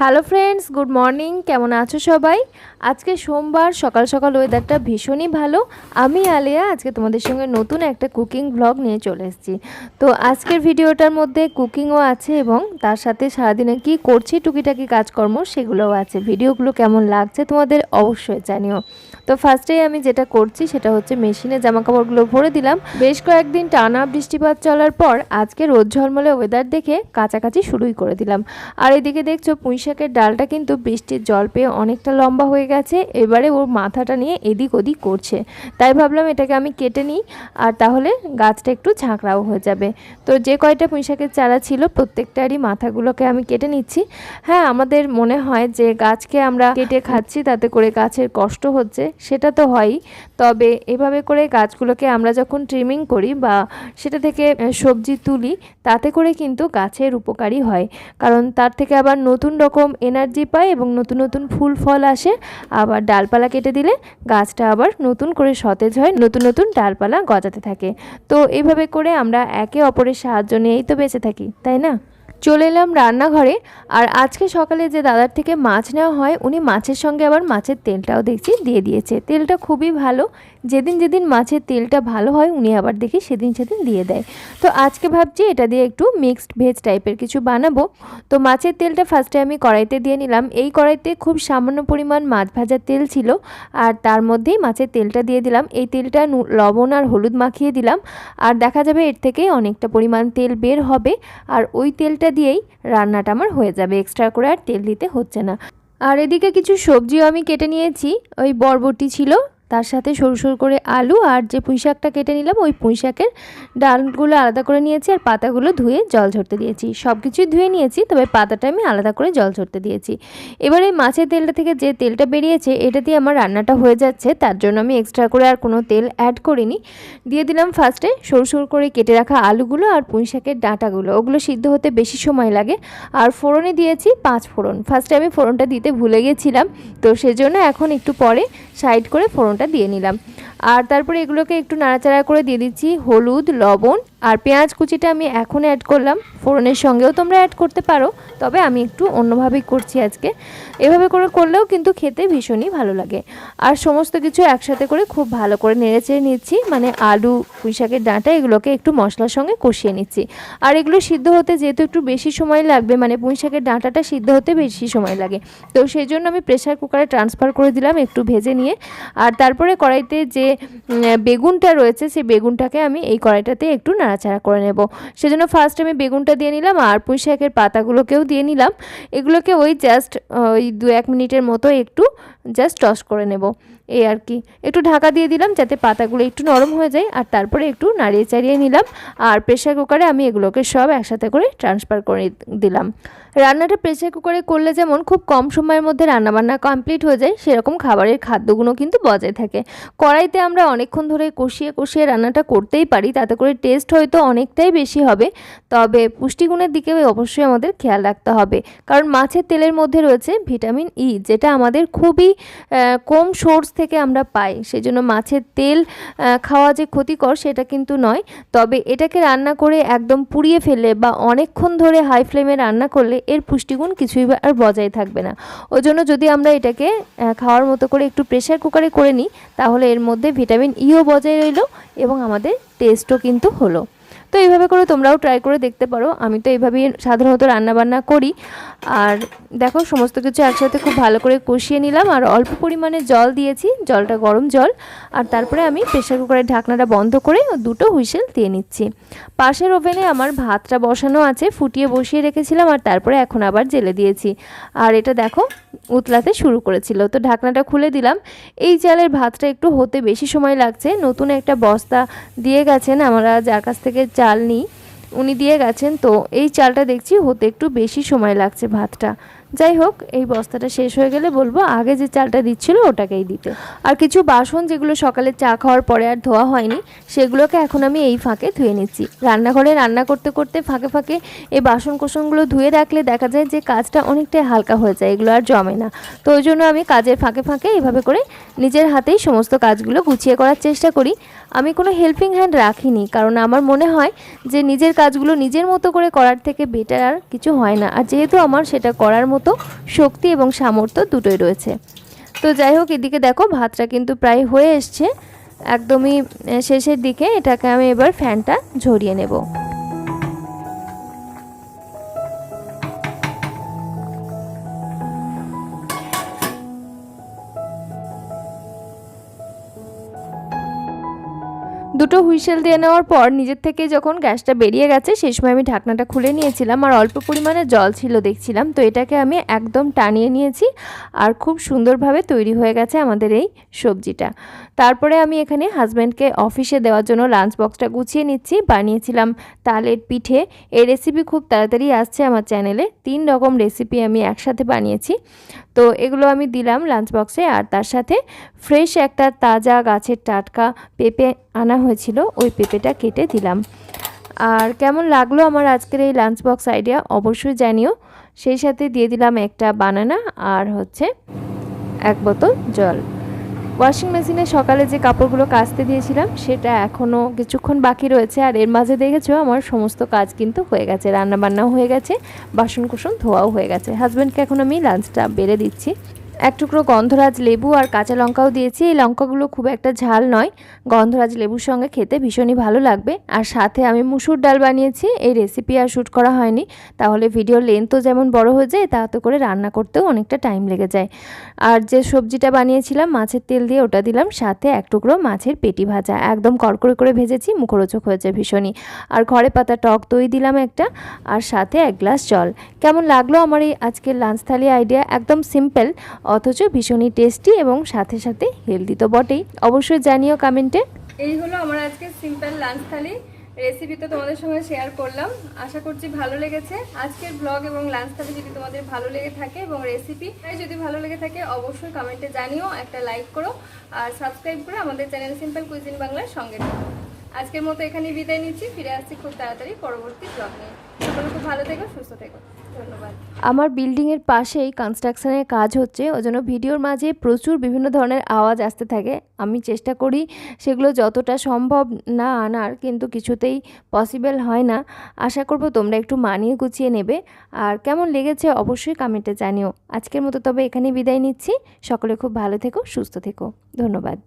Hello friends, good morning, কেমন আছো সবাই? আজকে সোমবার, সকাল সকাল ওয়েদারটা ভীষণই ভালো। আমি আলিয়া, আজকে তোমাদের সঙ্গে নতুন একটা কুকিং ব্লগ নিয়ে চলে এসেছি। তো আজকের ভিডিওটার মধ্যে কুকিংও আছে এবং তার সাথে সারাদিনে কি করছি, টুকিটাকি কাজকর্ম, সেগুলোও আছে। ভিডিওগুলো কেমন লাগছে তোমাদের অবশ্যই জানিও। তো ফার্স্টেই আমি যেটা করছি, সেটা হচ্ছে মেশিনে জামা কাপড়গুলো ভরে দিলাম। বেশ কয়েকদিন টানা বৃষ্টিপাত চলার পর, আজকে রোদ ঝলমলে ওয়েদার দেখে কাছাকাছি শুরুই করে দিলাম। আর এদিকে দেখছ পুঁই শাকের ডালটা কিন্তু বৃষ্টির জল পেয়ে অনেকটা লম্বা হয়ে গেছে। এবারে ওর মাথাটা নিয়ে এদিক ওদিক করছে। তাই ভাবলাম এটাকে আমি কেটে নিই আর তাহলে গাছটা একটু ঝাঁকড়াও হয়ে যাবে। তো যে কয়টা পুঁই শাকের চারা ছিল প্রত্যেকটারই মাথাগুলোকে আমি কেটে নিচ্ছি। হ্যাঁ আমাদের মনে হয় যে গাছকে আমরা কেটে খাচ্ছি, তাতে করে গাছের কষ্ট হচ্ছে, সেটা তো হয়ই। তবে এভাবে করে গাছগুলোকে আমরা যখন ট্রিমিং করি বা সেটা থেকে সবজি তুলি, তাতে করে কিন্তু গাছের উপকারী হয়। কারণ তার থেকে আবার নতুন রকম এনার্জি পায় এবং নতুন নতুন ফুল, ফল আসে। আবার ডালপালা কেটে দিলে গাছটা আবার নতুন করে সতেজ হয়, নতুন নতুন ডালপালা গজাতে থাকে। তো এইভাবে করে আমরা একে অপরের সাহায্য নিয়েই তো বেঁচে থাকি, তাই না? চলে এলাম রান্নাঘরে। আর আজকে সকালে যে দাদার থেকে মাছ নেওয়া হয়, উনি মাছের সঙ্গে আবার মাছের তেলটাও দেখছি, দিয়ে দিয়েছে। তেলটা খুবই ভালো যেদিন যেদিন মাছের তেলটা ভালো হয়, উনি আবার দেখি সেদিন সেদিন দিয়ে দেয়। তো আজকে ভাবছি এটা দিয়ে একটু মিক্সড ভেজ টাইপের কিছু বানাবো। তো মাছের তেলটা ফার্স্টে আমি কড়াইতে দিয়ে নিলাম। এই কড়াইতে খুব সামান্য পরিমাণ মাছ ভাজার তেল ছিল আর তার মধ্যেই মাছের তেলটা দিয়ে দিলাম। এই তেলটা লবণ আর হলুদ মাখিয়ে দিলাম। আর দেখা যাবে এর থেকে অনেকটা পরিমাণ তেল বের হবে। আর ওই তেলটা দিয়েই রান্নাটা আমার হয়ে যাবে। এক্সট্রা করে আর তেল দিতে হচ্ছে না। আর এদিকে কিছু সবজিও আমি কেটে নিয়েছি। ওই বরবটি ছিল তার সাথে সরু সরু করে আলু আর যে পুঁই শাকটা কেটে নিলাম, ওই পুঁই শাকের ডালগুলো আলাদা করে নিয়েছি আর পাতাগুলো ধুয়ে জল ঝরতে দিয়েছি। সব কিছুই ধুয়ে নিয়েছি, তবে পাতাটা আমি আলাদা করে জল ঝরতে দিয়েছি। এবার এই মাছের তেলটা থেকে যে তেলটা বেরিয়েছে, এটা দিয়ে আমার রান্নাটা হয়ে যাচ্ছে, তার জন্য আমি এক্সট্রা করে আর কোনো তেল অ্যাড করিনি। দিয়ে দিলাম ফার্স্টে সরু সরু করে কেটে রাখা আলুগুলো আর পুঁই শাকের ডাঁটাগুলো। ওগুলো সিদ্ধ হতে বেশি সময় লাগে। আর ফোড়নে দিয়েছি পাঁচ ফোড়ন। ফার্স্টে আমি ফোড়নটা দিতে ভুলে গেছিলাম, তো সেজন্য এখন একটু পরে সাইড করে ফোড়নটা দিয়ে নিলাম। আর তারপরে এগুলোকে একটু নাড়াচাড়া করে দিয়ে দিচ্ছি, হলুদ, লবণ আর পেঁয়াজ কুচিটা আমি এখন অ্যাড করলাম। ফোড়নের সঙ্গেও তোমরা অ্যাড করতে পারো, তবে আমি একটু অন্যভাবেই করছি আজকে। এভাবে করে করলেও কিন্তু খেতে ভীষণই ভালো লাগে। আর সমস্ত কিছু একসাথে করে খুব ভালো করে নেড়েচেড়ে নিচ্ছি মানে আলু পুঁইশাকের ডাঁটা এগুলোকে একটু মশলার সঙ্গে কষিয়ে নিচ্ছি। আর এগুলো সিদ্ধ হতে যেহেতু একটু বেশি সময় লাগবে মানে পুঁইশাকের ডাঁটাটা সিদ্ধ হতে বেশি সময় লাগে। তো সেই জন্য আমি প্রেশার কুকারে ট্রান্সফার করে দিলাম একটু ভেজে নিয়ে। আর তারপরে কড়াইতে যে বেগুনটা রয়েছে, সেই বেগুনটাকে আমি এই কড়াইটাতে একটু নাড়াচাড়া করে নেব। সেজন্য ফার্স্ট আমি বেগুনটা দিয়ে নিলাম আর পুঁই শাকের পাতাগুলোকেও দিয়ে নিলাম। এগুলোকে ওই জাস্ট ওই দু এক মিনিটের মতো একটু জাস্ট টস করে নেব। এই আর কি। একটু ঢাকা দিয়ে দিলাম যাতে পাতাগুলো একটু নরম হয়ে যায় আর তারপরে একটু নাড়িয়ে চাড়িয়ে নিলাম আর প্রেশার কুকারে আমি এগুলোকে সব একসাথে করে ট্রান্সফার করে দিলাম। রান্নাটা প্রেশার কুকারে করলে যেমন খুব কম সময়ের মধ্যে রান্নাবান্না কমপ্লিট হয়ে যায়, সেরকম খাবারের খাদ্যগুলো কিন্তু বজায় থাকে। কড়াইতে আমরা অনেকক্ষণ ধরে কষিয়ে কষিয়ে রান্নাটা করতেই পারি, তাতে করে টেস্ট হয়তো অনেকটাই বেশি হবে। তবে পুষ্টিগুণের দিকে অবশ্যই আমাদের খেয়াল রাখতে হবে। কারণ মাছের তেলের মধ্যে রয়েছে ভিটামিন ই যেটা আমাদের খুবই কম সোর্স থেকে আমরা পাই। সেই জন্য মাছের তেল খাওয়া যে ক্ষতিকর সেটা কিন্তু নয়। তবে এটাকে রান্না করে একদম পুড়িয়ে ফেলে বা অনেকক্ষণ ধরে হাই ফ্লেমে রান্না করলে এর পুষ্টিগুণ কিছুই আর বজায় থাকবে না। ওই জন্য যদি আমরা এটাকে খাওয়ার মতো করে একটু প্রেশার কুকারে করে নিই, তাহলে এর মধ্যে ভিটামিন ইও বজায় রইল এবং আমাদের টেস্টও কিন্তু হলো। তো এইভাবে করে তোমরাও ট্রাই করে দেখতে পারো। আমি তো এইভাবেই সাধারণত রান্নাবান্না করি। আর দেখো, সমস্ত কিছু একসাথে খুব ভালো করে কষিয়ে নিলাম। আর অল্প পরিমাণে জল দিয়েছি, জলটা গরম জল। আর তারপরে আমি প্রেশার কুকারের ঢাকনাটা বন্ধ করে দুটো হুইসেল দিয়ে নিচ্ছি। পাশের ওভেনে আমার ভাতটা বসানো আছে, ফুটিয়ে বসিয়ে রেখেছিলাম। আর তারপরে এখন আবার জেলে দিয়েছি। আর এটা দেখো, উতলাতে শুরু করেছিল। তো ঢাকনাটা খুলে দিলাম। এই চালের ভাতটা একটু হতে বেশি সময় লাগছে। নতুন একটা বস্তা দিয়ে গেছেন। আমরা যার কাছ থেকে চাল নিই উনি দিয়ে গেছেন, তো এই চালটা দেখছি, হতে একটু বেশি সময় লাগছে ভাতটা। যাই হোক এই বস্তাটা শেষ হয়ে গেলে বলব আগে যে চালটা দিচ্ছিল ওটাকেই দিতে। আর কিছু বাসন যেগুলো সকালে চা খাওয়ার পরে আর ধোয়া হয়নি, সেগুলোকে এখন আমি এই ফাঁকে ধুয়ে নিচ্ছি। রান্নাঘরে রান্না করতে করতে ফাঁকে ফাঁকে এই বাসন কোসনগুলো ধুয়ে রাখলে দেখা যায় যে কাজটা অনেকটাই হালকা হয়ে যায়, এগুলো আর জমে না। তো ওই জন্য আমি কাজের ফাঁকে ফাঁকে এইভাবে করে নিজের হাতেই সমস্ত কাজগুলো গুছিয়ে করার চেষ্টা করি। আমি কোনো হেল্পিং হ্যান্ড রাখিনি, কারণ আমার মনে হয় যে নিজের কাজগুলো নিজের মতো করে করার থেকে বেটার আর কিছু হয় না। আর যেহেতু আমার সেটা করার মতো মতো শক্তি এবং সামর্থ্য দুটোই রয়েছে। তো যাই হোক এদিকে দেখো, ভাতটা কিন্তু প্রায় হয়ে এসছে। একদমই শেষের দিকে এটাকে আমি এবার ফ্যানটা ঝরিয়ে নেব। দুটো হুইসেল দিয়ে নেওয়ার পর নিজের থেকে যখন গ্যাসটা বেরিয়ে গেছে সেই সময় আমি ঢাকনাটা খুলে নিয়েছিলাম আর অল্প পরিমাণে জল ছিল দেখছিলাম। তো এটাকে আমি একদম টানিয়ে নিয়েছি আর খুব সুন্দরভাবে তৈরি হয়ে গেছে আমাদের এই সবজিটা। তারপরে আমি এখানে হাজব্যান্ডকে অফিসে দেওয়ার জন্য লাঞ্চ বক্সটা গুছিয়ে নিচ্ছি। বানিয়েছিলাম তালের পিঠে। এই রেসিপি খুব তাড়াতাড়ি আসছে আমার চ্যানেলে। তিন রকম রেসিপি আমি একসাথে বানিয়েছি। তো এগুলো আমি দিলাম লাঞ্চ বক্সে আর তার সাথে ফ্রেশ একটা তাজা গাছের টাটকা পেঁপে আনা হয়েছিল, ওই পেঁপেটা কেটে দিলাম। আর কেমন লাগল আমার আজকের এই লাঞ্চ বক্স আইডিয়া অবশ্যই জানিও। সেই সাথে দিয়ে দিলাম একটা বানানা আর হচ্ছে এক বোতল জল। ওয়াশিং মেশিনে সকালে যে কাপড়গুলো কাচতে দিয়েছিলাম, সেটা এখনও কিছুক্ষণ বাকি রয়েছে। আর এর মাঝে দেখেছ, আমার সমস্ত কাজ কিন্তু হয়ে গেছে। রান্না বান্নাও হয়ে গেছে বাসন কুসন ধোয়াও হয়ে গেছে। হাজব্যান্ডকে এখন আমি লাঞ্চটা বেড়ে দিচ্ছি। এক টুকরো গন্ধরাজ লেবু আর কাঁচা লঙ্কাও দিয়েছি। এই লঙ্কাগুলো খুব একটা ঝাল নয়। গন্ধরাজ লেবুর সঙ্গে খেতে ভীষণই ভালো লাগবে। আর সাথে আমি মুসুর ডাল বানিয়েছি। এই রেসিপি আর শ্যুট করা হয়নি। তাহলে ভিডিওর লেন্থও যেমন বড় হয়ে যায়, তাতে করে রান্না করতেও অনেকটা টাইম লেগে যায়। আর যে সবজিটা বানিয়েছিলাম, মাছের তেল দিয়ে ওটা দিলাম। সাথে এক টুকরো মাছের পেটি ভাজা। একদম কড়কড়ে করে ভেজেছি, মুখরোচক হয়েছে ভীষণই। আর ঘরে পাতা টক দই দিলাম একটা। আর সাথে এক গ্লাস জল। কেমন লাগল আমার এই আজকের লাঞ্চ থালি আইডিয়া একদম সিম্পল অথচ ভীষণই টেস্টি এবং সাথে সাথে হেলদি তো বটেই। অবশ্যই জানিও কমেন্টে। এই হলো আমার আজকে সিম্পল লাঞ্চ থালি। রেসিপি তো তোমাদের সঙ্গে শেয়ার করলাম। আশা করছি ভালো লেগেছে। আজকের ব্লগ এবং লাঞ্চ থালি যদি তোমাদের ভালো লেগে থাকে এবং রেসিপি যদি ভালো লেগে থাকে, অবশ্যই কমেন্টে জানিও, একটা লাইক করো আর সাবস্ক্রাইব করে আমাদের চ্যানেল সিম্পল কুইজিন বাংলার সঙ্গে থাকো। আজকের মতো এখানে বিদায় নিচ্ছি। ফিরে আসছি খুব তাড়াতাড়ি পরবর্তী ব্লগ নিয়ে। সকলে খুব ভালো থেকো, সুস্থ থেকো। আমার বিল্ডিংয়ের পাশেই কনস্ট্রাকশনের কাজ হচ্ছে ওই জন্য ভিডিওর মাঝে প্রচুর বিভিন্ন ধরনের আওয়াজ আসতে থাকে। আমি চেষ্টা করি সেগুলো যতটা সম্ভব না আনার, কিন্তু কিছুতেই পসিবল হয় না। আশা করব তোমরা একটু মানিয়ে গুছিয়ে নেবে। আর কেমন লেগেছে অবশ্যই কমেন্টে জানিও। আজকের মতো তবে এখানেই বিদায় নিচ্ছি। সকলে খুব ভালো থেকো, সুস্থ থেকো। ধন্যবাদ।